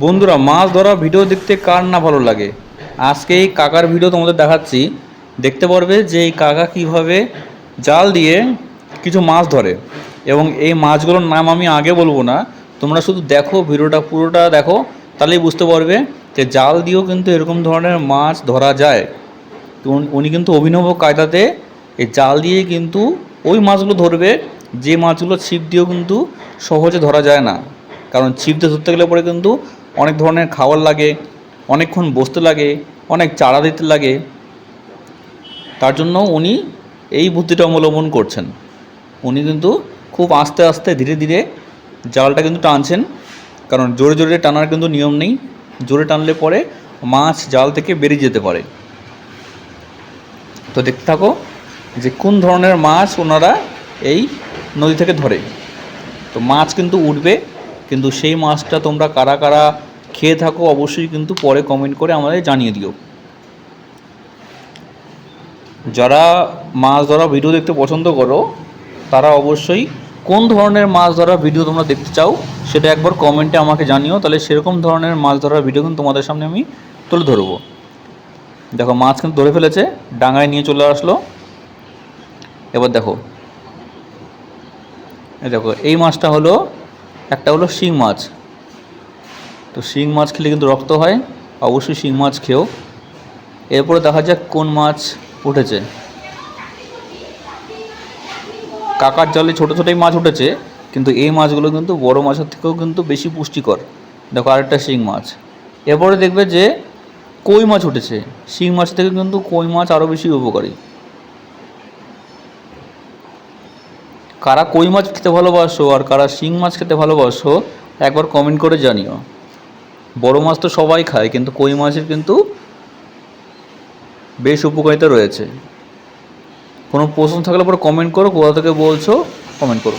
বন্ধুরা, মাছ ধরা ভিডিও দেখতে কার না ভালো লাগে? আজকে এই কাকার ভিডিও তোমাদের দেখাচ্ছি। দেখতে পারবে যে এই কাকা কীভাবে জাল দিয়ে কিছু মাছ ধরে। এবং এই মাছগুলোর নাম আমি আগে বলব না। তোমরা শুধু দেখো, ভিডিওটা পুরোটা দেখো, তাহলেই বুঝতে পারবে যে জাল দিয়েও কিন্তু এরকম ধরনের মাছ ধরা যায়। তো উনি- কিন্তু অভিনব কায়দাতে এই জাল দিয়ে কিন্তু ওই মাছগুলো ধরবে, যে মাছগুলো ছিপ দিয়েও কিন্তু সহজে ধরা যায় না। কারণ ছিপ দিয়ে ধরতে গেলে পরে কিন্তু অনেক ধরনের খাবার লাগে, অনেকক্ষণ বসতে লাগে, অনেক চারা দিতে লাগে। তার জন্য উনি এই বুদ্ধিটা অবলম্বন করছেন। উনি কিন্তু খুব আস্তে আস্তে ধীরে ধীরে জালটা কিন্তু টানছেন, কারণ জোরে জোরে টানার কিন্তু নিয়ম নেই। জোরে টানলে পরে মাছ জাল থেকে বেরিয়ে যেতে পারে। তো দেখতে থাকো যে কোন ধরনের মাছ ওনারা এই নদী থেকে ধরে। তো মাছ কিন্তু উঠবে, কিন্তু সেই মাছটা তোমরা কারা কারা খেয়ে থাকো, অবশ্যই কিন্তু পরে কমেন্ট করে আমাদের জানিয়ে দিও। যারা মাছ ধরা ভিডিও দেখতে পছন্দ করো, তারা অবশ্যই কোন ধরনের মাছ ধরা ভিডিও তোমরা দেখতে চাও, সেটা একবার কমেন্টে আমাকে জানিও, তাহলে সেরকম ধরনের মাছ ধরার ভিডিও কিন্তু তোমাদের সামনে আমি তুলে ধরবো। দেখো, মাছ কিন্তু ধরে ফেলেছে, ডাঙায় নিয়ে চলে আসলো। এবার দেখো দেখো, এই মাছটা হলো, একটা হলো শিং মাছ। তো শিং মাছ খেলে কিন্তু রক্ত হয়, অবশ্যই শিং মাছ খেও। এরপরে দেখা যাক কোন মাছ উঠেছে। কাকার জলে ছোটো ছোটোই মাছ উঠেছে, কিন্তু এই মাছগুলো কিন্তু বড় মাছের থেকেও কিন্তু বেশি পুষ্টিকর। দেখো আরেকটা শিং মাছ। এরপরে দেখবে যে কই মাছ উঠেছে। শিং মাছ থেকে কিন্তু কই মাছ আরও বেশি উপকারী। কারা কই মাছ খেতে ভালোবাসো আর কারা শিং মাছ খেতে ভালোবাসো, একবার কমেন্ট করে জানিও। বড় মাছ তো সবাই খায়, কিন্তু কই মাছের কিন্তু বেশ উপকারিতা রয়েছে। কোনো প্রশ্ন থাকলে পরে কমেন্ট করো, কোথা থেকে বলছো কমেন্ট করো।